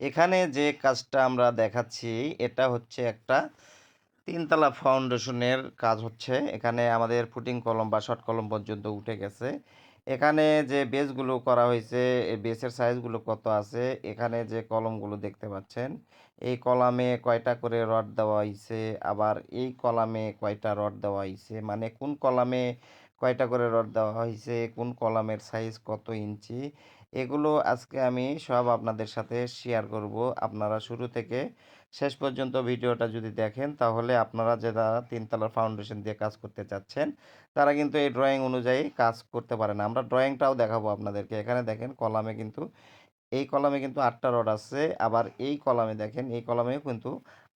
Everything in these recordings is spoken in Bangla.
এখানে যে কাজটা আমরা দেখাচ্ছি, এটা হচ্ছে একটা তিনতলা ফাউন্ডেশনের কাজ হচ্ছে। এখানে আমাদের ফুটিং কলম বা শর্ট কলম পর্যন্ত উঠে গেছে। এখানে যে বেসগুলো করা হয়েছে বেসের সাইজগুলো কত আছে, এখানে যে কলমগুলো দেখতে পাচ্ছেন, এই কলামে কয়টা করে রড দেওয়া হয়েছে আবার এই কলামে কয়টা রড দেওয়া হয়েছে মানে কোন কলামে কয়টা করে রড দেওয়া হয়েছে কোন কলামের সাইজ কত ইঞ্চি, এগুলো আজকে আমি সব আপনাদের সাথে শেয়ার করব। আপনারা শুরু থেকে শেষ পর্যন্ত ভিডিওটা যদি দেখেন, তাহলে আপনারা যারা তিনতলার ফাউন্ডেশন দিয়ে কাজ করতে চাচ্ছেন, তারা কিন্তু এই ড্রয়িং অনুযায়ী কাজ করতে পারেন। আমরা ড্রয়িংটাও দেখাবো আপনাদেরকে। এখানে দেখেন কলামে কিন্তু, এই কলামে কিন্তু আটটা রড আছে, আবার এই কলামে দেখেন, এই কলামেও কিন্তু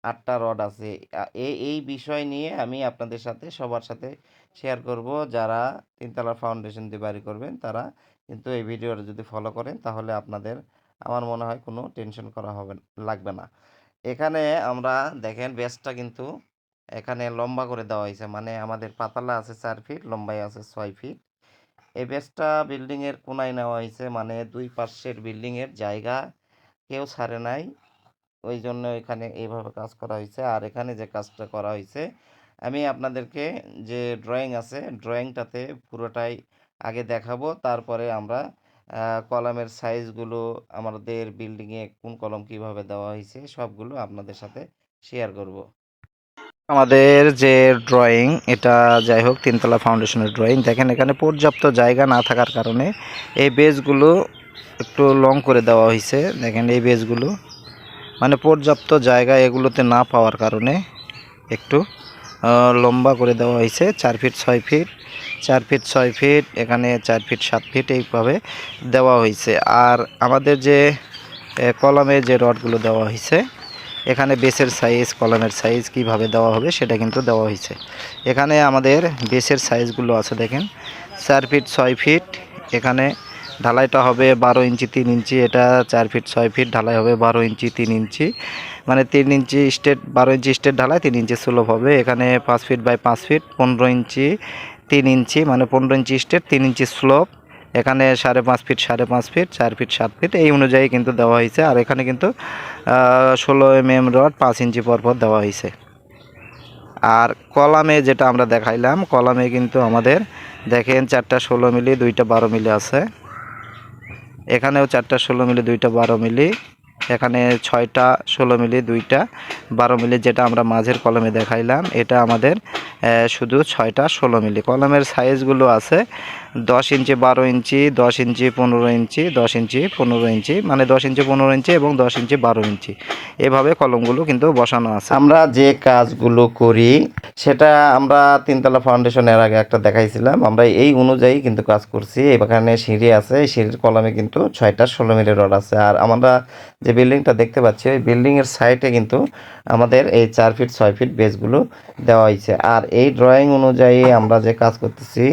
আটটা রড আছে। এই এই বিষয় নিয়ে আমি আপনাদের সাথে, সবার সাথে শেয়ার করব। যারা তিনতলা ফাউন্ডেশন দিয়ে বাড়ি করবেন, তারা কিন্তু এই ভিডিওটা যদি ফলো করেন, তাহলে আপনাদের আমার মনে হয় কোনো টেনশন করা হবে, লাগবে না। এখানে আমরা দেখেন বেসটা কিন্তু এখানে লম্বা করে দেওয়া হয়েছে। মানে আমাদের পাতালা আছে চার ফিট লম্বাই আছে ছয় ফিট এই বেসটা বিল্ডিংয়ের কোনায় নেওয়া হয়েছে। মানে দুই পাশের বিল্ডিংয়ের জায়গা কেউ ছাড়ে নাই। ওই জন্য এখানে এইভাবে কাজ করা হয়েছে। আর এখানে যে কাজটা করা হয়েছে, আমি আপনাদেরকে যে ড্রয়িং আছে ড্রয়িংটাতে পুরোটাই আগে দেখাবো। তারপরে আমরা কলমের সাইজগুলো আমাদের বিল্ডিংয়ে কোন কলম কীভাবে দেওয়া হয়েছে, সবগুলো আপনাদের সাথে শেয়ার করব। আমাদের যে ড্রয়িং এটা যাই হোক, তিনতলা ফাউন্ডেশনের ড্রয়িং দেখেন, এখানে পর্যাপ্ত জায়গা না থাকার কারণে এই বেজগুলো একটু লং করে দেওয়া হয়েছে। দেখেন, এই বেজগুলো মানে পর্যাপ্ত জায়গা এগুলোতে না পাওয়ার কারণে একটু লম্বা করে দেওয়া হয়েছে, চার ফিট ছয় ফিট, চার ফিট ছয় ফিট, এখানে চার ফিট সাত ফিট এইভাবে দেওয়া হয়েছে। আর আমাদের যে কলমে যে রডগুলো দেওয়া হয়েছে, এখানে বেসের সাইজ, কলমের সাইজ কীভাবে দেওয়া হবে সেটা কিন্তু দেওয়া হয়েছে। এখানে আমাদের বেসের সাইজগুলো আছে দেখেন, চার ফিট ছয় ফিট, এখানে ঢালাইটা হবে বারো ইঞ্চি, তিন ইঞ্চি, এটা চার ফিট, ছয় ফিট, ঢালাই হবে বারো ইঞ্চি, তিন ইঞ্চি। মানে তিন ইঞ্চি স্টেট, বারো ইঞ্চি স্টেট ঢালাই, তিন ইঞ্চি সুলভ হবে। এখানে পাঁচ ফিট বাই পাঁচ ফিট, পনেরো ইঞ্চি, তিন ইঞ্চি মানে পনেরো ইঞ্চি স্টেট, তিন ইঞ্চি স্লোপ। এখানে সাড়ে পাঁচ ফিট, সাড়ে পাঁচ ফিট, চার ফিট, সাত ফিট, এই অনুযায়ী কিন্তু দেওয়া হয়েছে। আর এখানে কিন্তু ষোলো এম এম রড পাঁচ ইঞ্চি পর পর দেওয়া হয়েছে। আর কলামে যেটা আমরা দেখাইলাম, কলামে কিন্তু আমাদের দেখেন চারটা ষোলো মিলি, দুইটা বারো মিলি আছে। এখানেও চারটা ষোলো মিলি, দুইটা বারো মিলি। এখানে ছয়টা ষোলো মিলি, দুইটা বারো মিলি, যেটা আমরা মাঝের কলমে দেখাইলাম। এটা আমাদের শুধু ছয়টা, ষোলো মিলি। কলমের সাইজগুলো আছে দশ ইঞ্চি বারো ইঞ্চি, দশ ইঞ্চি পনেরো ইঞ্চি, দশ ইঞ্চি পনেরো ইঞ্চি মানে দশ ইঞ্চি পনেরো ইঞ্চি এবং দশ ইঞ্চি বারো ইঞ্চি। এভাবে কলমগুলো কিন্তু বসানো আছে। আমরা যে কাজগুলো করি, সেটা আমরা তিনতলা ফাউন্ডেশনের আগে একটা দেখাইছিলাম। আমরা এই অনুযায়ী কিন্তু কাজ করছি। এখানে সিঁড়ি আছে, এই সিঁড়ির কলমে কিন্তু ছয়টা, ষোলো মিলি রড আছে। আর আমরা যে বিল্ডিংটা দেখতে পাচ্ছি, ওই বিল্ডিংয়ের সাইডে কিন্তু আমাদের এই চার ফিট ছয় ফিট বেসগুলো দেওয়া হয়েছে। আর এই ড্রয়িং অনুযায়ী আমরা যে কাজ করতেছি,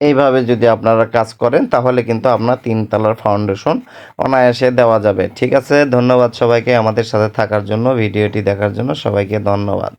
এইভাবে যদি আপনারা কাজ করেন, তাহলে কিন্তু আপনার তিনতলার ফাউন্ডেশন অনায়াসে দেওয়া যাবে। ঠিক আছে, ধন্যবাদ সবাইকে আমাদের সাথে থাকার জন্য, ভিডিওটি দেখার জন্য সবাইকে ধন্যবাদ।